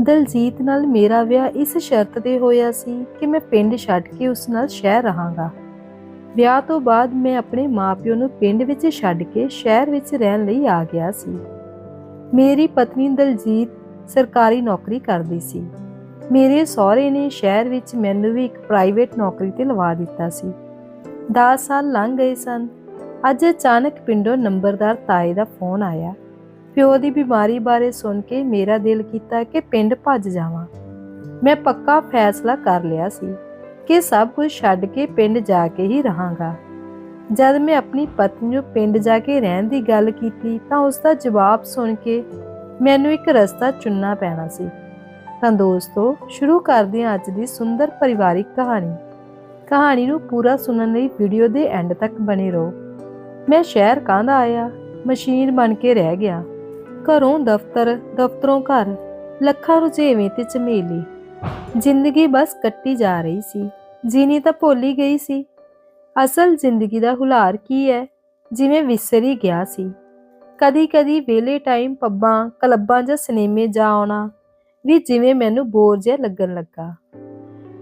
ਦਲਜੀਤ ਨਾਲ ਮੇਰਾ ਵਿਆਹ ਇਸ ਸ਼ਰਤ ਤੇ ਹੋਇਆ ਸੀ ਕਿ ਮੈਂ ਪਿੰਡ ਛੱਡ ਕੇ ਉਸ ਨਾਲ ਸ਼ਹਿਰ ਰਹਾਂਗਾ। ਵਿਆਹ ਤੋਂ ਬਾਅਦ ਮੈਂ ਆਪਣੇ ਮਾਪਿਓ ਨੂੰ ਪਿੰਡ ਵਿੱਚ ਛੱਡ ਕੇ ਸ਼ਹਿਰ ਵਿੱਚ ਰਹਿਣ ਲਈ ਆ ਗਿਆ ਸੀ। ਮੇਰੀ ਪਤਨੀ ਦਲਜੀਤ ਸਰਕਾਰੀ ਨੌਕਰੀ ਕਰਦੀ ਸੀ। ਮੇਰੇ ਸਹੁਰੇ ਨੇ ਸ਼ਹਿਰ ਵਿੱਚ ਮੈਨੂੰ ਵੀ ਇੱਕ ਪ੍ਰਾਈਵੇਟ ਨੌਕਰੀ ਤੇ ਲਵਾ ਦਿੱਤਾ ਸੀ। 10 ਸਾਲ ਲੰਘ ਗਏ ਸਨ। ਅੱਜ ਅਚਾਨਕ ਪਿੰਡੋਂ ਨੰਬਰਦਾਰ ਤਾਏ ਦਾ ਫੋਨ ਆਇਆ। ਪਿਓ ਦੀ ਬਿਮਾਰੀ ਬਾਰੇ ਸੁਣ ਕੇ ਮੇਰਾ ਦਿਲ ਕੀਤਾ ਕਿ ਪਿੰਡ ਭੱਜ ਜਾਵਾਂ। ਮੈਂ ਪੱਕਾ ਫੈਸਲਾ ਕਰ ਲਿਆ ਸੀ ਕਿ ਸਭ ਕੁਝ ਛੱਡ ਕੇ ਪਿੰਡ ਜਾ ਕੇ ਹੀ ਰਹਾਂਗਾ। ਜਦ ਮੈਂ ਆਪਣੀ ਪਤਨੀ ਨੂੰ ਪਿੰਡ ਜਾ ਕੇ ਰਹਿਣ ਦੀ ਗੱਲ ਕੀਤੀ ਤਾਂ ਉਸ ਦਾ ਜਵਾਬ ਸੁਣ ਕੇ ਮੈਨੂੰ ਇੱਕ ਰਸਤਾ ਚੁਣਨਾ ਪੈਣਾ ਸੀ। ਤਾਂ ਦੋਸਤੋ, ਸ਼ੁਰੂ ਕਰਦੇ ਹਾਂ ਅੱਜ ਦੀ ਸੁੰਦਰ ਪਰਿਵਾਰਿਕ ਕਹਾਣੀ। ਕਹਾਣੀ ਨੂੰ ਪੂਰਾ ਸੁਣਨ ਲਈ ਵੀਡੀਓ ਦੇ ਐਂਡ ਤੱਕ ਬਣੇ ਰਹੋ। ਮੈਂ ਸ਼ਹਿਰ ਕਾਂਦਾ ਆਇਆ? ਮਸ਼ੀਨ ਬਣ ਕੇ ਰਹਿ ਗਿਆ। ਘਰੋਂ ਦਫ਼ਤਰ, ਦਫ਼ਤਰੋਂ ਘਰ, ਲੱਖਾਂ ਰੁਝੇਵੇਂ ਤੇ ਝਮੇਲੇ। ਜ਼ਿੰਦਗੀ ਬਸ ਕੱਟੀ ਜਾ ਰਹੀ ਸੀ। ਜੀਣੀ ਤਾਂ ਭੁੱਲ ਹੀ ਗਈ ਸੀ। ਅਸਲ ਜ਼ਿੰਦਗੀ ਦਾ ਹੁਲਾਰ ਕੀ ਹੈ? ਜਿਵੇਂ ਵਿਸਰ ਗਿਆ ਸੀ। ਕਦੀ ਕਦੀ ਵੇਲੇ ਟਾਈਮ ਪੱਬਾਂ, ਕਲੱਬਾਂ ਜਾਂ ਸਿਨੇਮੇ ਜਾ ਆਉਣਾ ਵੀ ਜਿਵੇਂ ਮੈਨੂੰ ਬੋਰ ਜਿਹਾ ਲੱਗਣ ਲੱਗਾ।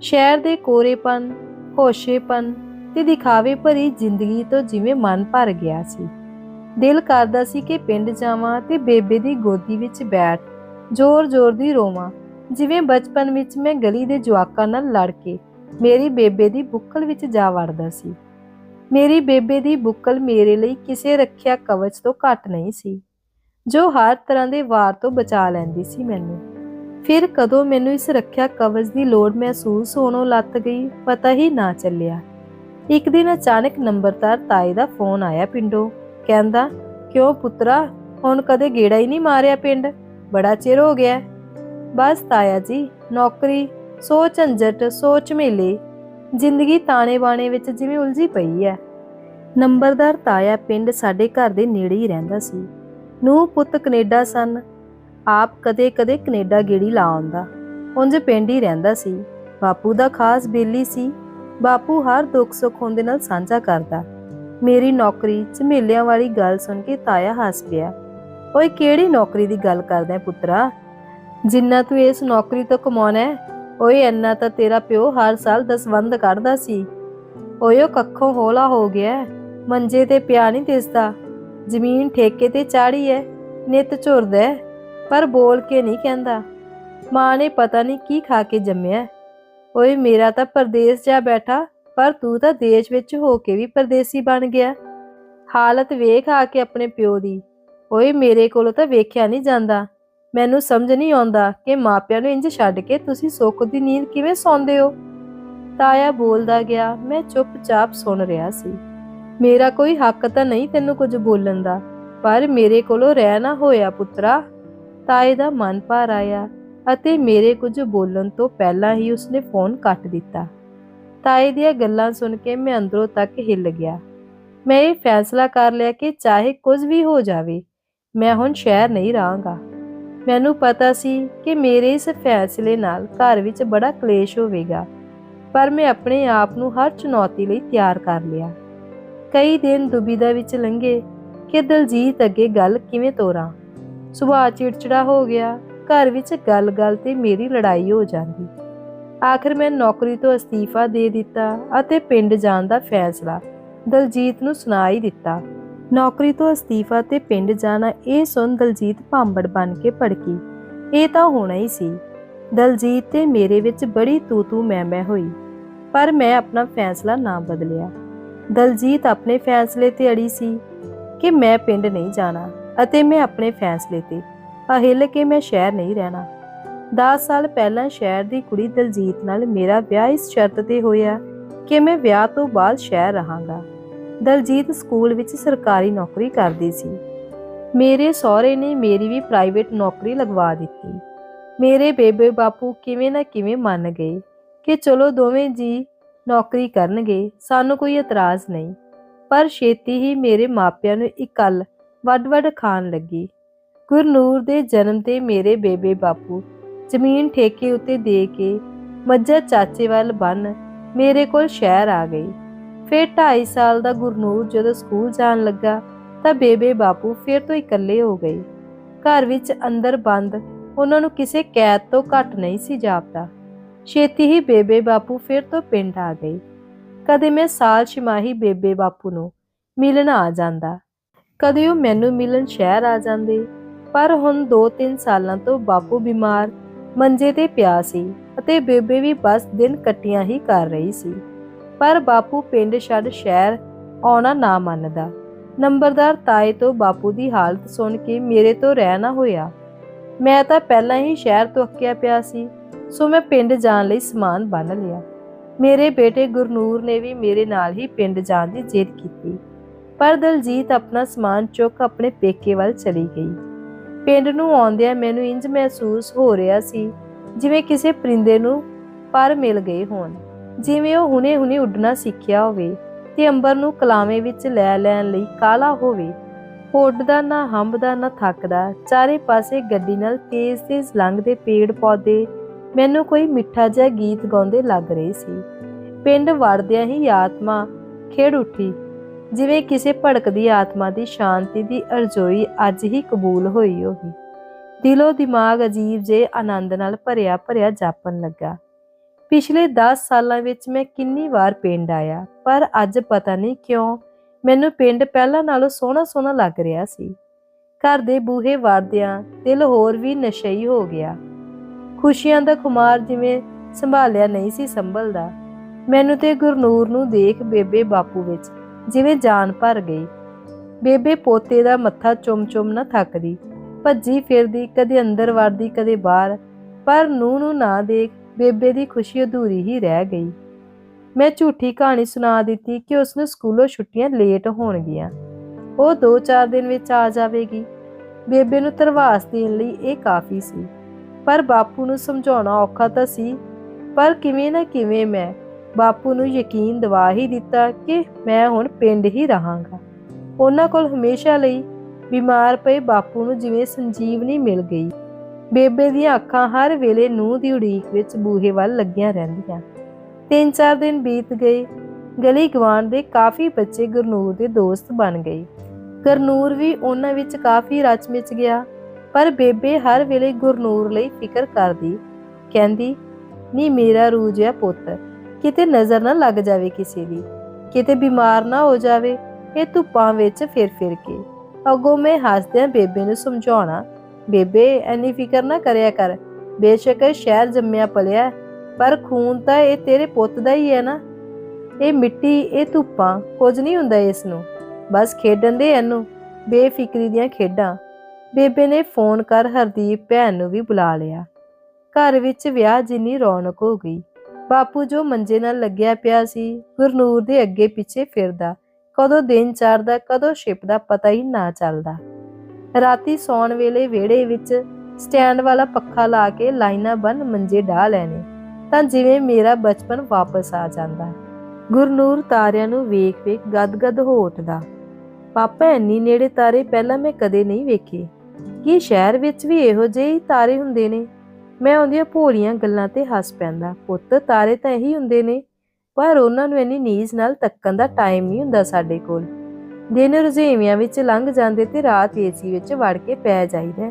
ਸ਼ਹਿਰ ਦੇ ਕੋਰੇਪਨ, ਹੋਸ਼ੇਪਨ ਤੇ ਦਿਖਾਵੇ ਭਰੀ ਜ਼ਿੰਦਗੀ ਤੋਂ ਜਿਵੇਂ ਮਨ ਭਰ ਗਿਆ ਸੀ। ਦਿਲ ਕਰਦਾ ਸੀ ਕਿ ਪਿੰਡ ਜਾਵਾਂ ਤੇ ਬੇਬੇ ਦੀ ਗੋਦੀ ਵਿੱਚ ਬੈਠ ਜ਼ੋਰ-ਜ਼ੋਰ ਦੀ ਰੋਵਾਂ। ਜਿਵੇਂ ਬਚਪਨ ਵਿੱਚ ਮੈਂ ਗਲੀ ਦੇ ਜਵਾਕਾਂ ਨਾਲ ਲੜ ਕੇ ਮੇਰੀ ਬੇਬੇ ਦੀ ਬੁੱਕਲ ਵਿੱਚ ਜਾ ਵੜਦਾ ਸੀ। ਮੇਰੀ ਬੇਬੇ ਦੀ ਬੁੱਕਲ ਮੇਰੇ ਲਈ ਕਿਸੇ ਰੱਖਿਆ ਕਵਚ ਤੋਂ ਘੱਟ ਨਹੀਂ ਸੀ, ਜੋ ਹਰ ਤਰ੍ਹਾਂ ਦੇ ਵਾਰ ਤੋਂ ਬਚਾ ਲੈਂਦੀ ਸੀ ਮੈਨੂੰ। ਫਿਰ ਕਦੋਂ ਮੈਨੂੰ ਇਸ ਰੱਖਿਆ ਕਵਚ ਦੀ ਲੋੜ ਮਹਿਸੂਸ ਹੋਣੋਂ ਲੱਤ ਗਈ, ਪਤਾ ਹੀ ਨਾ ਚੱਲਿਆ। ਇੱਕ ਦਿਨ ਅਚਾਨਕ ਨੰਬਰਦਾਰ ਤਾਏ ਦਾ ਫੋਨ ਆਇਆ ਪਿੰਡੋਂ। ਕਹਿੰਦਾ, ਕਿਉਂ ਪੁੱਤਰਾ, ਹੁਣ ਕਦੇ ਗੇੜਾ ਹੀ ਨਹੀਂ ਮਾਰਿਆ ਪਿੰਡ? ਬੜਾ ਚਿਰ ਹੋ ਗਿਆ ਬਸ ਤਾਇਆ ਜੀ, ਨੌਕਰੀ ਸੋ ਝੰਜਟ, ਸੋਚ ਮੇਲੇ। ਜ਼ਿੰਦਗੀ ਤਾਣੇ ਬਾਣੇ ਵਿੱਚ ਜਿਵੇਂ ਉਲਝੀ ਪਈ ਹੈ। ਨੰਬਰਦਾਰ ਤਾਇਆ ਪਿੰਡ ਸਾਡੇ ਘਰ ਦੇ ਨੇੜੇ ਹੀ ਰਹਿੰਦਾ ਸੀ। ਨੂੰ ਪੁੱਤ ਕੈਨੇਡਾ ਸਨ। ਆਪ ਕਦੇ-ਕਦੇ ਕੈਨੇਡਾ ਗੇੜੀ ਲਾ ਆਉਂਦਾ। ਉਂਝ ਪਿੰਡ ਹੀ ਰਹਿੰਦਾ ਸੀ। ਬਾਪੂ ਦਾ ਖਾਸ ਬੇਲੀ ਸੀ। ਬਾਪੂ ਹਰ ਦੁੱਖ ਸੁੱਖ ਹੁੰਦੇ ਨਾਲ ਸਾਂਝਾ ਕਰਦਾ। ਮੇਰੀ ਨੌਕਰੀ ਝਮੇਲਿਆਂ ਵਾਲੀ ਗੱਲ ਸੁਣ ਕੇ ਤਾਇਆ ਹੱਸ ਪਿਆ। ਓਏ, ਕਿਹੜੀ ਨੌਕਰੀ ਦੀ ਗੱਲ ਕਰਦਾ ਹੈ ਪੁੱਤਰਾ? ਜਿੰਨਾ ਤੂੰ ਇਸ ਨੌਕਰੀ ਤੋਂ ਕਮਾਉਣਾ ਹੈ ਓਏ, ਇੰਨਾ ਤਾਂ ਤੇਰਾ ਪਿਓ ਹਰ ਸਾਲ ਦਸਵੰਦ ਕੱਢਦਾ ਸੀ। ਓਏ ਕੱਖੋਂ ਹੋਲਾ ਹੋ ਗਿਆ ਮੰਜੇ ਤੇ ਪਿਆ ਨਹੀਂ ਦਿਸਦਾ। ਜ਼ਮੀਨ ਠੇਕੇ ਤੇ ਚਾੜੀ ਹੈ ਨਿਤ ਝੁਰਦਾ ਪਰ ਬੋਲ ਕੇ ਨਹੀਂ ਕਹਿੰਦਾ। ਮਾਂ ਨੇ ਪਤਾ ਨਹੀਂ ਕੀ ਖਾ ਕੇ ਜੰਮਿਆ। ਓਏ, ਮੇਰਾ ਤਾਂ ਪਰਦੇਸ ਜਾ ਬੈਠਾ ਪਰ ਤੂੰ ਤਾਂ ਦੇਸ਼ ਵਿੱਚ ਹੋ ਕੇ ਵੀ ਪਰਦੇਸੀ ਬਣ ਗਿਆ। ਹਾਲਤ ਵੇਖ ਆ ਕੇ ਆਪਣੇ ਪਿਓ ਦੀ। ਓਏ, ਮੇਰੇ ਕੋਲੋਂ ਤਾਂ ਵੇਖਿਆ ਨਹੀਂ ਜਾਂਦਾ। ਮੈਨੂੰ ਸਮਝ ਨਹੀਂ ਆਉਂਦਾ ਕਿ ਮਾਪਿਆਂ ਨੂੰ ਇੰਜ ਛੱਡ ਕੇ ਤੁਸੀਂ ਸੁੱਖ ਦੀ ਨੀਂਦ ਕਿਵੇਂ ਸੌਂਦੇ ਹੋ। ਤਾਇਆ ਬੋਲਦਾ ਗਿਆ, ਮੈਂ ਚੁੱਪਚਾਪ ਸੁਣ ਰਿਹਾ ਸੀ। ਮੇਰਾ ਕੋਈ ਹੱਕ ਤਾਂ ਨਹੀਂ ਤੈਨੂੰ ਕੁਝ ਬੋਲਣ ਦਾ, ਪਰ ਮੇਰੇ ਕੋਲੋਂ ਰਹਿ ਨਾ ਹੋਇਆ ਪੁੱਤਰਾ। ਤਾਏ ਦਾ ਮਨ ਭਰ ਆਇਆ ਅਤੇ ਮੇਰੇ ਕੁਝ ਬੋਲਣ ਤੋਂ ਪਹਿਲਾਂ ਹੀ ਉਸਨੇ ਫੋਨ ਕੱਟ ਦਿੱਤਾ। ਤਾਏ ਦੀਆਂ ਗੱਲਾਂ ਸੁਣ ਕੇ ਮੈਂ ਅੰਦਰੋਂ ਤੱਕ ਹਿੱਲ ਗਿਆ। ਮੈਂ ਇਹ ਫੈਸਲਾ ਕਰ ਲਿਆ ਕਿ ਚਾਹੇ ਕੁਝ ਵੀ ਹੋ ਜਾਵੇ, ਮੈਂ ਹੁਣ ਸ਼ਹਿਰ ਨਹੀਂ ਰਹਾਂਗਾ। ਮੈਨੂੰ ਪਤਾ ਸੀ ਕਿ ਮੇਰੇ ਇਸ ਫੈਸਲੇ ਨਾਲ ਘਰ ਵਿੱਚ ਬੜਾ ਕਲੇਸ਼ ਹੋਵੇਗਾ, ਪਰ ਮੈਂ ਆਪਣੇ ਆਪ ਨੂੰ ਹਰ ਚੁਣੌਤੀ ਲਈ ਤਿਆਰ ਕਰ ਲਿਆ। ਕਈ ਦਿਨ ਦੁਬਿਧਾ ਵਿੱਚ ਲੰਘੇ ਕਿ ਦਲਜੀਤ ਅੱਗੇ ਗੱਲ ਕਿਵੇਂ ਤੋਰਾਂ। ਸੁਭਾਅ ਚਿੜਚਿੜਾ ਹੋ ਗਿਆ, ਘਰ ਵਿੱਚ ਗੱਲ-ਗੱਲ ਤੇ ਮੇਰੀ ਲੜਾਈ ਹੋ ਜਾਂਦੀ। ਆਖਰ ਮੈਂ ਨੌਕਰੀ ਤੋਂ ਅਸਤੀਫਾ ਦੇ ਦਿੱਤਾ ਅਤੇ ਪਿੰਡ ਜਾਣ ਦਾ ਫੈਸਲਾ ਦਲਜੀਤ ਨੂੰ ਸੁਣਾ ਹੀ ਦਿੱਤਾ। ਨੌਕਰੀ ਤੋਂ ਅਸਤੀਫਾ ਤੇ ਪਿੰਡ ਜਾਣਾ ਇਹ ਸੁਣ ਦਲਜੀਤ ਭਾਂਬੜ ਬਣ ਕੇ ਭੜਕੀ। ਇਹ ਤਾਂ ਹੋਣਾ ਹੀ ਸੀ। ਦਲਜੀਤ ਤੇ ਮੇਰੇ ਵਿੱਚ ਬੜੀ ਤੂ ਤੂ ਮੈਂ ਮੈਂ ਹੋਈ, ਪਰ ਮੈਂ ਆਪਣਾ ਫੈਸਲਾ ਨਾ ਬਦਲਿਆ। ਦਲਜੀਤ ਆਪਣੇ ਫੈਸਲੇ ਤੇ ਅੜੀ ਸੀ ਕਿ ਮੈਂ ਪਿੰਡ ਨਹੀਂ ਜਾਣਾ ਅਤੇ ਮੈਂ ਆਪਣੇ ਫੈਸਲੇ ਤੇ। ਅਹਿਲ ਕੇ ਮੈਂ ਸ਼ਹਿਰ ਨਹੀਂ ਰਹਿਣਾ। 10 ਸਾਲ ਪਹਿਲਾਂ ਸ਼ਹਿਰ ਦੀ ਕੁੜੀ ਦਲਜੀਤ ਨਾਲ ਮੇਰਾ ਵਿਆਹ ਇਸ ਸ਼ਰਤ ਤੇ ਹੋਇਆ ਕਿ ਮੈਂ ਵਿਆਹ ਤੋਂ ਬਾਅਦ ਸ਼ਹਿਰ ਰਹਾਂਗਾ। ਦਲਜੀਤ ਸਕੂਲ ਵਿੱਚ ਸਰਕਾਰੀ ਨੌਕਰੀ ਕਰਦੀ ਸੀ। ਮੇਰੇ ਸਹੁਰੇ ਨੇ ਮੇਰੀ ਵੀ ਪ੍ਰਾਈਵੇਟ ਨੌਕਰੀ ਲਗਵਾ ਦਿੱਤੀ। ਮੇਰੇ ਬੇਬੇ ਬਾਪੂ ਕਿਵੇਂ ਨਾ ਕਿਵੇਂ ਮੰਨ ਗਏ ਕਿ ਚਲੋ ਦੋਵੇਂ ਜੀ ਨੌਕਰੀ ਕਰਨਗੇ, ਸਾਨੂੰ ਕੋਈ ਇਤਰਾਜ਼ ਨਹੀਂ। ਪਰ ਛੇਤੀ ਹੀ ਮੇਰੇ ਮਾਪਿਆਂ ਨੂੰ ਇਕੱਲ ਵੱਡ-ਵੱਡ ਖਾਣ ਲੱਗੀ। ਗੁਰਨੂਰ ਦੇ ਜਨਮ ਤੇ ਮੇਰੇ ਬੇਬੇ ਬਾਪੂ ਜ਼ਮੀਨ ਠੇਕੇ ਉੱਤੇ ਦੇ ਕੇ ਮੱਝਾਂ ਚਾਚੇ ਵੱਲ ਬੰਨ ਮੇਰੇ ਕੋਲ ਸ਼ਹਿਰ ਆ ਗਈ। ਫਿਰ 2.5 ਸਾਲ ਦਾ ਗੁਰਨੂਰ ਜਦੋਂ ਸਕੂਲ ਜਾਣ ਲੱਗਾ ਤਾਂ ਬੇਬੇ ਬਾਪੂ ਫਿਰ ਤੋਂ ਇਕੱਲੇ ਹੋ ਗਏ। ਘਰ ਵਿੱਚ ਅੰਦਰ ਬੰਦ ਉਹਨਾਂ ਨੂੰ ਕਿਸੇ ਕੈਦ ਤੋਂ ਘੱਟ ਨਹੀਂ ਸੀ ਜਾਪਦਾ। ਛੇਤੀ ਹੀ ਬੇਬੇ ਬਾਪੂ ਫਿਰ ਤੋਂ ਪਿੰਡ ਆ ਗਈ ਕਦੇ ਮੈਂ ਸਾਲ ਛਿਮਾਹੀ ਬੇਬੇ ਬਾਪੂ ਨੂੰ ਮਿਲਣ ਆ ਜਾਂਦਾ। ਕਦੇ ਉਹ ਮੈਨੂੰ ਮਿਲਣ ਸ਼ਹਿਰ ਆ ਜਾਂਦੇ। ਪਰ ਹੁਣ 2-3 ਸਾਲਾਂ ਤੋਂ ਬਾਪੂ ਬਿਮਾਰ ਮੰਜੇ ਤੇ ਪਿਆ ਸੀ ਅਤੇ ਬੇਬੇ ਵੀ ਬਸ ਦਿਨ ਕੱਟੀਆਂ ਹੀ ਕਰ ਰਹੀ ਸੀ। ਪਰ ਬਾਪੂ ਪਿੰਡ ਛੱਡ ਸ਼ਹਿਰ ਆਉਣਾ ਨਾ ਮੰਨਦਾ। ਨੰਬਰਦਾਰ ਤਾਏ ਤੋਂ ਬਾਪੂ ਦੀ ਹਾਲਤ ਸੁਣ ਕੇ ਮੇਰੇ ਤੋਂ ਰਹਿ ਨਾ ਹੋਇਆ। ਮੈਂ ਤਾਂ ਪਹਿਲਾਂ ਹੀ ਸ਼ਹਿਰ ਤੋਂ ਅੱਕਿਆ ਪਿਆ ਸੀ, ਸੋ ਮੈਂ ਪਿੰਡ ਜਾਣ ਲਈ ਸਮਾਨ ਬੰਨ ਲਿਆ। ਮੇਰੇ ਬੇਟੇ ਗੁਰਨੂਰ ਨੇ ਵੀ ਮੇਰੇ ਨਾਲ ਹੀ ਪਿੰਡ ਜਾਣ ਦੀ ਜਿੱਦ ਕੀਤੀ। ਪਰ ਦਲਜੀਤ ਆਪਣਾ ਸਮਾਨ ਚੁੱਕ ਆਪਣੇ ਪੇਕੇ ਵੱਲ ਚਲੀ ਗਈ। ਪਿੰਡ ਨੂੰ ਆਉਂਦਿਆਂ ਮੈਨੂੰ ਇੰਜ ਮਹਿਸੂਸ ਹੋ ਰਿਹਾ ਸੀ, ਜਿਵੇਂ ਕਿਸੇ ਪਰਿੰਦੇ ਨੂੰ ਪਰ ਮਿਲ ਗਏ ਹੋਣ। ਜਿਵੇਂ ਉਹ ਹੁਣੇ-ਹੁਣੇ ਉੱਡਣਾ ਸਿੱਖਿਆ ਹੋਵੇ ਤੇ ਅੰਬਰ ਨੂੰ ਕਲਾਵੇਂ ਵਿੱਚ ਲੈ ਲੈਣ ਲਈ ਕਾਲਾ ਹੋਵੇ। ਉੱਡਦਾ ਨਾ ਹੰਬਦਾ ਨਾ ਥੱਕਦਾ, ਚਾਰੇ ਪਾਸੇ ਗੱਡੀ ਨਾਲ ਤੇਜ਼-ਤੇਜ਼ ਲੰਘਦੇ ਪੇੜ ਪੌਦੇ ਮੈਨੂੰ ਕੋਈ ਮਿੱਠਾ ਜਿਹਾ ਗੀਤ ਗਾਉਂਦੇ ਲੱਗ ਰਹੇ ਸੀ। ਪਿੰਡ ਵੜਦਿਆਂ ਹੀ ਆਤਮਾ ਖੇੜ ਉੱਠੀ। ਜਿਵੇਂ ਕਿਸੇ ਭੜਕਦੀ ਆਤਮਾ ਦੀ ਸ਼ਾਂਤੀ ਦੀ ਅਰਜ਼ੋਈ ਅੱਜ ਹੀ ਕਬੂਲ ਹੋਈ ਹੋਵੇ ਦਿਲੋਂ ਦਿਮਾਗ ਅਜੀਬ ਜੇ ਆਨੰਦ ਨਾਲ ਭਰਿਆ ਭਰਿਆ ਜਾਪਣ ਲੱਗਾ। ਪਿਛਲੇ 10 ਸਾਲਾਂ ਵਿੱਚ ਮੈਂ ਕਿੰਨੀ ਵਾਰ ਪਿੰਡ ਆਇਆ, ਪਰ ਅੱਜ ਪਤਾ ਨਹੀਂ ਕਿਉਂ ਮੈਨੂੰ ਪਿੰਡ ਪਹਿਲਾਂ ਨਾਲੋਂ ਸੋਹਣਾ ਸੋਹਣਾ ਲੱਗ ਰਿਹਾ ਸੀ। ਘਰ ਦੇ ਬੂਹੇ ਵੜਦਿਆਂ ਦਿਲ ਹੋਰ ਵੀ ਨਸ਼ਈ ਹੋ ਗਿਆ। ਖੁਸ਼ੀਆਂ ਦਾ ਖੁਮਾਰ ਜਿਵੇਂ ਸੰਭਾਲਿਆ ਨਹੀਂ ਸੀ ਸੰਭਲਦਾ। ਮੈਨੂੰ ਤੇ ਗੁਰਨੂਰ ਨੂੰ ਦੇਖ ਬੇਬੇ ਬਾਪੂ ਵਿੱਚ ਜਿਵੇਂ ਜਾਨ ਭਰ ਗਈ। ਬੇਬੇ ਪੋਤੇ ਦਾ ਮੱਥਾ ਚੁੰਮ-ਚੁੰਮ ਨਾ ਥੱਕਦੀ। ਭੱਜੀ ਫਿਰਦੀ, ਕਦੇ ਅੰਦਰ ਵੜਦੀ, ਕਦੇ ਬਾਹਰ। ਪਰ ਨੂੰ ਨੂੰ ਨਾ ਦੇਖ ਬੇਬੇ ਦੀ ਖੁਸ਼ੀ ਅਧੂਰੀ ਹੀ ਰਹਿ ਗਈ। ਮੈਂ ਝੂਠੀ ਕਹਾਣੀ ਸੁਣਾ ਦਿੱਤੀ ਕਿ ਉਸਨੂੰ ਸਕੂਲੋਂ ਛੁੱਟੀਆਂ ਲੇਟ ਹੋਣਗੀਆਂ। ਉਹ 2-4 ਦਿਨ ਵਿੱਚ ਆ ਜਾਵੇਗੀ। ਬੇਬੇ ਨੂੰ ਧਰਵਾਸ ਦੇਣ ਲਈ ਇਹ ਕਾਫੀ ਸੀ। ਪਰ ਬਾਪੂ ਨੂੰ ਸਮਝਾਉਣਾ ਔਖਾ ਤਾਂ ਸੀ। ਪਰ ਕਿਵੇਂ ਨਾ ਕਿਵੇਂ ਮੈਂ ਬਾਪੂ ਨੂੰ ਯਕੀਨ ਦਿਵਾ ਹੀ ਦਿੱਤਾ ਕਿ ਮੈਂ ਹੁਣ ਪਿੰਡ ਹੀ ਰਹਾਂਗਾ। ਉਹਨਾਂ ਕੋਲ ਹਮੇਸ਼ਾ ਲਈ ਬਿਮਾਰ ਪਏ ਬਾਪੂ ਨੂੰ ਜਿਵੇਂ ਸੰਜੀਵਨੀ ਮਿਲ ਗਈ। ਬੇਬੇ ਦੀਆਂ ਅੱਖਾਂ ਹਰ ਵੇਲੇ ਨੂੰਹ ਦੀ ਉਡੀਕ ਵਿੱਚ ਬੂਹੇ ਵੱਲ ਲੱਗੀਆਂ ਰਹਿੰਦੀਆਂ। ਤਿੰਨ ਚਾਰ ਦਿਨ ਬੀਤ ਗਏ। ਗਲੀ ਗਵਾਂਡ ਦੇ ਕਾਫੀ ਬੱਚੇ ਗੁਰਨੂਰ ਦੇ ਦੋਸਤ ਬਣ ਗਏ। ਗੁਰਨੂਰ ਵੀ ਉਹਨਾਂ ਵਿੱਚ ਕਾਫੀ ਰਚ ਮਿਚ ਗਿਆ, ਪਰ ਬੇਬੇ ਹਰ ਵੇਲੇ ਗੁਰਨੂਰ ਲਈ ਫਿਕਰ ਕਰਦੀ, ਕਹਿੰਦੀ, ਨੀ ਮੇਰਾ ਰੂਜਿਆ ਪੁੱਤ ਕਿਤੇ ਨਜ਼ਰ ਨਾ ਲੱਗ ਜਾਵੇ ਕਿਸੇ ਦੀ। ਕਿਤੇ ਬਿਮਾਰ ਨਾ ਹੋ ਜਾਵੇ, ਇਹ ਧੁੱਪਾਂ ਵਿੱਚ ਫਿਰ ਫਿਰ ਕੇ। ਅੱਗੋਂ ਮੈਂ ਹੱਸਦਿਆਂ ਬੇਬੇ ਨੂੰ ਸਮਝਾਉਣਾ, ਬੇਬੇ ਐਨੀ ਫਿਕਰ ਨਾ ਕਰਿਆ ਕਰ। ਬੇਸ਼ੱਕ ਸ਼ਹਿਰ ਜੰਮਿਆ ਪਲਿਆ, ਪਰ ਖੂਨ ਤਾਂ ਇਹ ਤੇਰੇ ਪੁੱਤ ਦਾ ਹੀ ਹੈ ਨਾ। ਇਹ ਮਿੱਟੀ, ਇਹ ਧੁੱਪਾਂ, ਕੁਝ ਨਹੀਂ ਹੁੰਦਾ ਇਸ ਨੂੰ। ਬਸ ਖੇਡਣ ਦੇ ਇਹਨੂੰ, ਬੇਫਿਕਰੀ ਦੀਆਂ ਖੇਡਾਂ। ਬੇਬੇ ਨੇ ਫੋਨ ਕਰ ਹਰਦੀਪ ਭੈਣ ਨੂੰ ਵੀ ਬੁਲਾ ਲਿਆ। ਘਰ ਵਿੱਚ ਵਿਆਹ ਜਿੰਨੀ ਰੌਣਕ ਹੋ ਗਈ ਬਾਪੂ ਜੋ ਮੰਜੇ ਨਾਲ ਲੱਗਿਆ ਪਿਆ ਸੀ, ਗੁਰਨੂਰ ਦੇ ਅੱਗੇ ਪਿੱਛੇ ਫਿਰਦਾ। ਕਦੋਂ ਦਿਨ ਚੜਦਾ, ਕਦੋਂ ਛਿਪਦਾ ਪਤਾ ਹੀ ਨਾ ਚੱਲਦਾ। ਰਾਤੀ ਸੌਣ ਵੇਲੇ ਵਿਹੜੇ ਵਿੱਚ ਸਟੈਂਡ ਵਾਲਾ ਪੱਖਾ ਲਾ ਕੇ ਲਾਈਨਾਂ ਬੰਨ ਮੰਜੇ ਢਾ ਲੈਣੇ, ਤਾਂ ਜਿਵੇਂ ਮੇਰਾ ਬਚਪਨ ਵਾਪਸ ਆ ਜਾਂਦਾ। ਗੁਰਨੂਰ ਤਾਰਿਆਂ ਨੂੰ ਵੇਖ ਵੇਖ ਗਦਗਦ ਹੋ ਉੱਠਦਾ। ਪਾਪਾ, ਇੰਨੀ ਨੇੜੇ ਤਾਰੇ ਪਹਿਲਾਂ ਮੈਂ ਕਦੇ ਨਹੀਂ ਵੇਖੇ। ਕੀ ਸ਼ਹਿਰ ਵਿੱਚ ਵੀ ਇਹੋ ਜਿਹੇ ਹੀ ਤਾਰੇ ਹੁੰਦੇ ਨੇ? ਮੈਂ ਉਹਦੀਆਂ ਭੋਲੀਆਂ ਗੱਲਾਂ ਤੇ ਹੱਸ ਪੈਂਦਾ, ਪੁੱਤ, ਤਾਰੇ ਤਾਂ ਇਹੀ ਹੁੰਦੇ ਨੇ, ਪਰ ਉਹਨਾਂ ਨੂੰ ਇੰਨੀ ਨੀਜ਼ ਨਾਲ ਤੱਕਣ ਦਾ ਟਾਈਮ ਨਹੀਂ ਹੁੰਦਾ ਸਾਡੇ ਕੋਲ। ਦਿਨ ਰੁਝੇਵਿਆਂ ਵਿੱਚ ਲੰਘ ਜਾਂਦੇ ਤੇ ਰਾਤ ਏਸੀ ਵਿੱਚ ਵੜ ਕੇ ਪੈ ਜਾਈਦਾ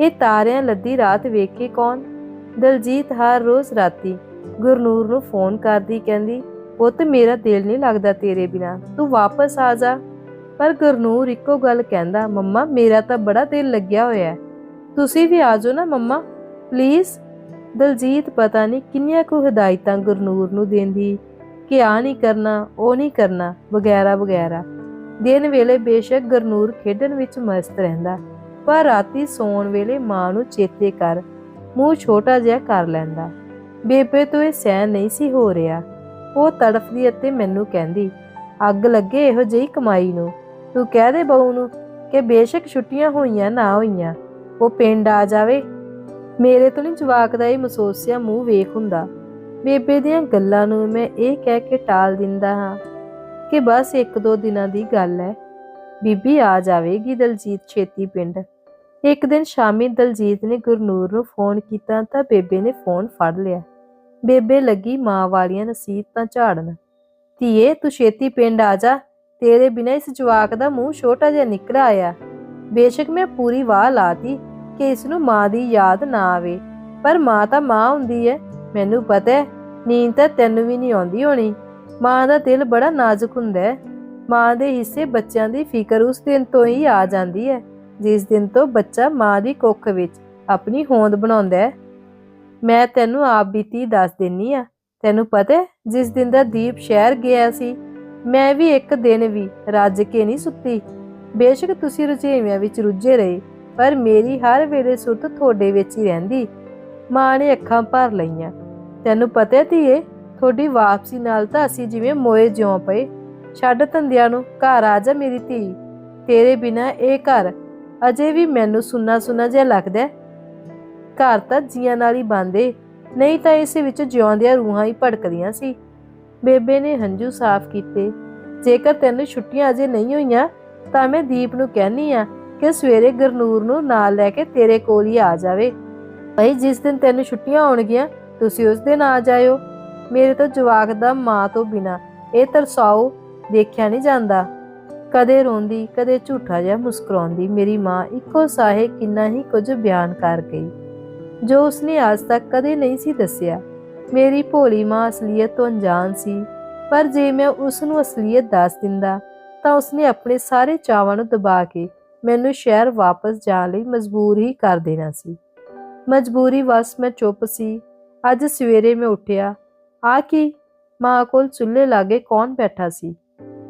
ਇਹ ਤਾਰਿਆਂ ਲੱਦੀ ਰਾਤ ਵੇਖ ਕੇ ਕੌਣ? ਦਲਜੀਤ ਹਰ ਰੋਜ਼ ਰਾਤੀ ਗੁਰਨੂਰ ਨੂੰ ਫੋਨ ਕਰਦੀ, ਕਹਿੰਦੀ, ਪੁੱਤ, ਮੇਰਾ ਦਿਲ ਨਹੀਂ ਲੱਗਦਾ ਤੇਰੇ ਬਿਨਾ, ਤੂੰ ਵਾਪਸ ਆ ਜਾ। ਪਰ ਗੁਰਨੂਰ ਇੱਕੋ ਗੱਲ ਕਹਿੰਦਾ, ਮੰਮਾ, ਮੇਰਾ ਤਾਂ ਬੜਾ ਦਿਲ ਲੱਗਿਆ ਹੋਇਆ ਤੁਸੀਂ ਵੀ ਆ ਜਾਓ ਨਾ, ਮੰਮਾ। ਪਲੀਜ਼, ਦਲਜੀਤ ਪਤਾ ਨਹੀਂ ਕਿੰਨੀਆਂ ਕੁ ਹਦਾਇਤਾਂ ਗੁਰਨੂਰ ਨੂੰ ਦਿੰਦੀ, ਕਿ ਆ ਨਹੀਂ ਕਰਨਾ, ਉਹ ਨਹੀਂ ਕਰਨਾ, ਵਗੈਰਾ ਵਗੈਰਾ। ਦਿਨ ਵੇਲੇ ਬੇਸ਼ੱਕ ਗੁਰਨੂਰ ਖੇਡਣ ਵਿੱਚ ਮਸਤ ਰਹਿੰਦਾ, ਪਰ ਰਾਤੀ ਸੌਣ ਵੇਲੇ ਮਾਂ ਨੂੰ ਚੇਤੇ ਕਰ, ਮੂੰਹ ਛੋਟਾ ਜਿਹਾ ਕਰ ਲੈਂਦਾ। ਬੇਬੇ ਤੋਂ ਇਹ ਸਹਿ ਨਹੀਂ ਸੀ ਹੋ ਰਿਹਾ। ਉਹ ਤੜਫਦੀ ਅਤੇ ਮੈਨੂੰ ਕਹਿੰਦੀ, ਅੱਗ ਲੱਗੇ ਇਹੋ ਜਿਹੀ ਕਮਾਈ ਨੂੰ। ਤੂੰ ਕਹਿ ਦੇ ਬਹੂ ਨੂੰ ਕਿ ਬੇਸ਼ੱਕ ਛੁੱਟੀਆਂ ਹੋਈਆਂ ਨਾ ਹੋਈਆਂ, ਉਹ ਪਿੰਡ ਆ ਜਾਵੇ ਮੇਰੇ ਤੋਂ ਨਹੀਂ ਜਵਾਕ ਦਾ ਇਹ ਮਸੋਸਿਆ ਮੂੰਹ ਵੇਖ ਹੁੰਦਾ। ਬੇਬੇ ਦੀਆਂ ਗੱਲਾਂ ਨੂੰ ਮੈਂ ਇਹ ਕਹਿ ਕੇ ਟਾਲ ਦਿੰਦਾ ਹਾਂ ਕਿ ਬਸ ਇੱਕ ਦੋ ਦਿਨਾਂ ਦੀ ਗੱਲ ਹੈ ਬੀਬੀ ਆ ਜਾਵੇਗੀ ਦਲਜੀਤ ਛੇਤੀ ਪਿੰਡ। ਇੱਕ ਦਿਨ ਸ਼ਾਮੀ ਦਲਜੀਤ ਨੇ ਗੁਰਨੂਰ ਨੂੰ ਫੋਨ ਕੀਤਾ ਤਾਂ ਬੇਬੇ ਨੇ ਫੋਨ ਫੜ ਲਿਆ। ਬੇਬੇ ਲੱਗੀ ਮਾਂ ਵਾਲੀਆਂ ਨਸੀਹਤਾਂ ਝਾੜਨ। ਧੀਏ, ਤੂੰ ਛੇਤੀ ਪਿੰਡ ਆ ਜਾ। ਤੇਰੇ ਬਿਨਾਂ ਇਸ ਜਵਾਕ ਦਾ ਮੂੰਹ ਛੋਟਾ ਜਿਹਾ ਨਿਕਲ ਆਇਆ। ਬੇਸ਼ੱਕ ਮੈਂ ਪੂਰੀ ਵਾਹ ਲਾਤੀ। ਕਿ ਇਸ ਨੂੰ ਮਾਂ ਦੀ ਯਾਦ ਨਾ ਆਵੇ। ਪਰ ਮਾਂ ਤਾਂ ਮਾਂ ਹੁੰਦੀ ਹੈ ਮੈਨੂੰ ਪਤਾ ਹੈ ਨੀਂਦ ਤਾਂ ਤੈਨੂੰ ਵੀ ਨਹੀਂ ਆਉਂਦੀ ਹੋਣੀ। ਮਾਂ ਦਾ ਦਿਲ ਬੜਾ ਨਾਜ਼ੁਕ ਹੁੰਦਾ ਹੈ ਮਾਂ ਦੇ ਹਿੱਸੇ ਬੱਚਿਆਂ ਦੀ ਫਿਕਰ ਉਸ ਦਿਨ ਤੋਂ ਹੀ ਆ ਜਾਂਦੀ ਹੈ ਜਿਸ ਦਿਨ ਤੋਂ ਬੱਚਾ ਮਾਂ ਦੀ ਕੁੱਖ ਵਿੱਚ ਆਪਣੀ ਹੋਂਦ ਬਣਾਉਂਦਾ ਹੈ ਮੈਂ ਤੈਨੂੰ ਆਪ ਬੀਤੀ ਦੱਸ ਦਿੰਨੀ ਆ। ਤੈਨੂੰ ਪਤਾ ਜਿਸ ਦਿਨ ਦਾ ਦੀਪ ਸ਼ਹਿਰ ਗਿਆ ਸੀ, ਮੈਂ ਵੀ ਇੱਕ ਦਿਨ ਵੀ ਰੱਜ ਕੇ ਨਹੀਂ ਸੁੱਤੀ। ਬੇਸ਼ੱਕ ਤੁਸੀਂ ਰੁਝੇਵਿਆਂ ਵਿੱਚ ਰੁੱਝੇ ਰਹੇ। ਪਰ ਮੇਰੀ ਹਰ ਵੇਲੇ ਸੁੱਤ ਤੁਹਾਡੇ ਵਿੱਚ ਹੀ ਰਹਿੰਦੀ। ਮਾਂ ਨੇ ਅੱਖਾਂ ਭਰ ਲਈਆਂ। ਤੈਨੂੰ ਪਤਾ ਧੀਏ, ਤੁਹਾਡੀ ਵਾਪਸੀ ਨਾਲ ਤਾਂ ਅਸੀਂ ਜਿਵੇਂ ਮੋਏ ਜਿਉਂ ਪਏ। ਛੱਡ ਧੰਦਿਆਂ ਨੂੰ, ਘਰ ਆ ਜਾ ਮੇਰੀ ਧੀ। ਤੇਰੇ ਬਿਨਾ ਇਹ ਘਰ ਅਜੇ ਵੀ ਮੈਨੂੰ ਸੁੰਨਾ ਸੁੰਨਾ ਜਿਹਾ ਲੱਗਦਾ ਘਰ ਤਾਂ ਜੀਆਂ ਨਾਲ ਹੀ ਬੰਦੇ ਨਹੀਂ ਤਾਂ ਇਸ ਵਿੱਚ ਜਿਉਂਦਿਆਂ ਰੂਹਾਂ ਹੀ ਭੜਕਦੀਆਂ ਸੀ। ਬੇਬੇ ਨੇ ਹੰਝੂ ਸਾਫ਼ ਕੀਤੇ। ਜੇਕਰ ਤੈਨੂੰ ਛੁੱਟੀਆਂ ਅਜੇ ਨਹੀਂ ਹੋਈਆਂ, ਤਾਂ ਮੈਂ ਦੀਪ ਨੂੰ ਕਹਿਨੀ ਆ ਕਿ ਸਵੇਰੇ ਗਰਨੂਰ ਨੂੰ ਨਾਲ ਲੈ ਕੇ ਤੇਰੇ ਕੋਲ ਹੀ ਆ ਜਾਵੇ। ਭਾਈ, ਜਿਸ ਦਿਨ ਤੈਨੂੰ ਛੁੱਟੀਆਂ ਹੋਣਗੀਆਂ ਤੁਸੀਂ ਉਸ ਦਿਨ ਆ ਜਾਇਓ। ਮੇਰੇ ਤੋਂ ਜਵਾਕ ਦਾ ਮਾਂ ਤੋਂ ਬਿਨਾ ਇਹ ਤਰਸਾਓ ਦੇਖਿਆ ਨਹੀਂ ਜਾਂਦਾ। ਕਦੇ ਰੋਂਦੀ, ਕਦੇ ਝੂਠਾ ਜਿਹਾ ਮੁਸਕਰਾਉਂਦੀ ਮੇਰੀ ਮਾਂ ਇੱਕੋ ਸਾਹੇ ਕਿੰਨਾ ਹੀ ਕੁਝ ਬਿਆਨ ਕਰ ਗਈ, ਜੋ ਉਸਨੇ ਅੱਜ ਤੱਕ ਕਦੇ ਨਹੀਂ ਸੀ ਦੱਸਿਆ। ਮੇਰੀ ਭੋਲੀ ਮਾਂ ਅਸਲੀਅਤ ਤੋਂ ਅਣਜਾਣ ਸੀ, ਪਰ ਜੇ ਮੈਂ ਉਸ ਨੂੰ ਅਸਲੀਅਤ ਦੱਸ ਦਿੰਦਾ ਤਾਂ ਉਸਨੇ ਆਪਣੇ ਸਾਰੇ ਚਾਵਾਂ ਨੂੰ ਦਬਾ ਕੇ ਮੈਨੂੰ ਸ਼ਹਿਰ ਵਾਪਸ ਜਾਣ ਲਈ ਮਜਬੂਰ ਹੀ ਕਰ ਦੇਣਾ ਸੀ। ਮਜਬੂਰੀ ਵਸ ਮੈਂ ਚੁੱਪ ਸੀ। ਅੱਜ ਸਵੇਰੇ ਮੈਂ ਉੱਠਿਆ। ਆ ਕੀ? ਮਾਂ ਕੋਲ ਚੁੱਲ੍ਹੇ ਲਾਗੇ ਕੌਣ ਬੈਠਾ ਸੀ?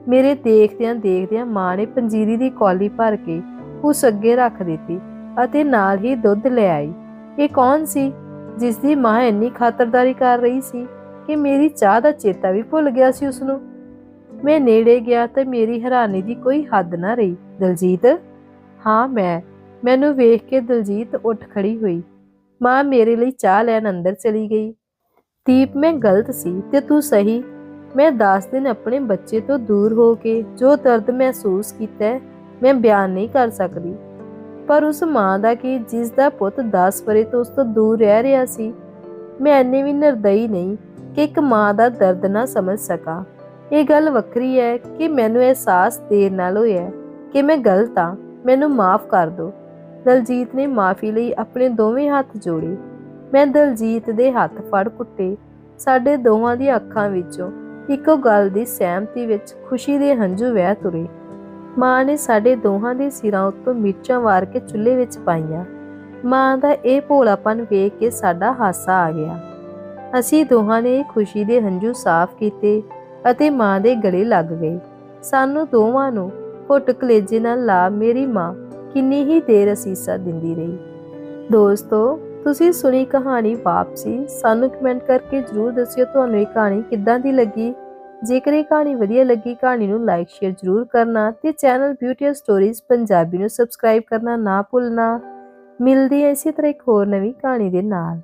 ਮੇਰੇ ਦੇਖਦਿਆਂ ਦੇਖਦਿਆਂ ਮਾਂ ਨੇ ਪੰਜੀਰੀ ਦੀ ਕੌਲੀ ਭਰ ਕੇ ਉਸ ਅੱਗੇ ਰੱਖ ਦਿੱਤੀ ਅਤੇ ਨਾਲ ਹੀ ਦੁੱਧ ਲੈ ਆਈ। ਇਹ ਕੌਣ ਸੀ ਜਿਸ ਦੀ ਮਾਂ ਇੰਨੀ ਖਾਤਰਦਾਰੀ ਕਰ ਰਹੀ ਸੀ ਕਿ ਮੇਰੀ ਚਾਹ ਦਾ ਚੇਤਾ ਵੀ ਭੁੱਲ ਗਿਆ ਸੀ ਉਸ ਨੂੰ ਮੈਂ ਨੇੜੇ ਗਿਆ ਤੇ ਮੇਰੀ ਹੈਰਾਨੀ ਦੀ ਕੋਈ ਹੱਦ ਨਾ ਰਹੀ। ਦਲਜੀਤ? ਹਾਂ ਮੈਂ। ਮੈਨੂੰ ਵੇਖ ਕੇ ਦਿਲਜੀਤ ਉੱਠ ਖੜੀ ਹੋਈ। ਮਾਂ ਮੇਰੇ ਲਈ ਚਾਹ ਲੈਣ ਅੰਦਰ ਚਲੀ ਗਈ। ਦੀਪ, ਮੈਂ ਗਲਤ ਸੀ ਤੇ ਤੂੰ ਸਹੀ। ਮੈਂ 10 ਦਿਨ ਆਪਣੇ ਬੱਚੇ ਤੋਂ ਦੂਰ ਹੋ ਕੇ ਜੋ ਦਰਦ ਮਹਿਸੂਸ ਕੀਤਾ ਮੈਂ ਬਿਆਨ ਨਹੀਂ ਕਰ ਸਕਦੀ। ਪਰ ਉਸ ਮਾਂ ਦਾ ਕੀ, ਜਿਸ ਦਾ ਪੁੱਤ 10 ਵਰੇ ਤੋਂ ਉਸ ਤੋਂ ਦੂਰ ਰਹਿ ਰਿਹਾ ਸੀ, ਮੈਂ ਇੰਨੀ ਵੀ ਨਿਰਦਈ ਨਹੀਂ ਕਿ ਇੱਕ ਮਾਂ ਦਾ ਦਰਦ ਨਾ ਸਮਝ ਸਕਾਂ। ਇਹ ਗੱਲ ਵੱਖਰੀ ਹੈ ਕਿ ਮੈਨੂੰ ਅਹਿਸਾਸ ਦੇਰ ਨਾਲ ਹੋਇਆ ਕਿ ਮੈਂ ਗਲਤ ਹਾਂ। ਮੈਨੂੰ ਮਾਫ ਕਰ ਦਿਓ। ਦਲਜੀਤ ਨੇ ਮਾਫੀ ਲਈ ਆਪਣੇ ਦੋਵੇਂ ਹੱਥ ਜੋੜੇ। ਮੈਂ ਦਲਜੀਤ ਦੇ ਹੱਥ ਫੜ ਕੁੱਟੇ ਸਾਡੇ ਦੋਵਾਂ ਦੀਆਂ ਅੱਖਾਂ ਵਿੱਚੋਂ ਇੱਕੋ ਗੱਲ ਦੀ ਸਹਿਮਤੀ ਵਿੱਚ ਖੁਸ਼ੀ ਦੇ ਹੰਝੂ ਵਹਿ ਤੁਰੇ। ਮਾਂ ਨੇ ਸਾਡੇ ਦੋਹਾਂ ਦੇ ਸਿਰਾਂ ਉੱਤੋਂ ਮਿਰਚਾਂ ਵਾਰ ਕੇ ਚੁੱਲ੍ਹੇ ਵਿੱਚ ਪਾਈਆਂ। ਮਾਂ ਦਾ ਇਹ ਭੋਲਾਪਨ ਵੇਖ ਕੇ ਸਾਡਾ ਹਾਸਾ ਆ ਗਿਆ। ਅਸੀਂ ਦੋਹਾਂ ਨੇ ਖੁਸ਼ੀ ਦੇ ਹੰਝੂ ਸਾਫ਼ ਕੀਤੇ ਅਤੇ ਮਾਂ ਦੇ ਗਲੇ ਲੱਗ ਗਏ। ਸਾਨੂੰ ਦੋਵਾਂ ਨੂੰ ਘੁੱਟ ਕਲੇਜੇ ਨਾਲ ਲਾ ਮੇਰੀ ਮਾਂ ਕਿੰਨੀ ਹੀ ਦੇਰ ਅਸੀਸਾਂ ਦਿੰਦੀ ਰਹੀ। ਦੋਸਤੋ, ਤੁਸੀਂ ਸੁਣੀ ਕਹਾਣੀ ਵਾਪਸੀ। ਸਾਨੂੰ ਕਮੈਂਟ ਕਰਕੇ ਜਰੂਰ ਦੱਸਿਓ ਤੁਹਾਨੂੰ ਇਹ ਕਹਾਣੀ ਕਿੱਦਾਂ ਦੀ ਲੱਗੀ। ਜੇਕਰ ਇਹ ਕਹਾਣੀ ਵਧੀਆ ਲੱਗੀ, ਕਹਾਣੀ ਨੂੰ ਲਾਈਕ ਸ਼ੇਅਰ ਜਰੂਰ ਕਰਨਾ ਤੇ ਚੈਨਲ ਬਿਊਟੀ ਸਟੋਰੀਜ਼ ਪੰਜਾਬੀ ਨੂੰ ਸਬਸਕ੍ਰਾਈਬ ਕਰਨਾ ਨਾ ਭੁੱਲਣਾ। ਮਿਲਦੀ ਹੈ ਇਸੇ ਤਰ੍ਹਾਂ ਇੱਕ ਹੋਰ ਨਵੀਂ ਕਹਾਣੀ ਦੇ ਨਾਲ।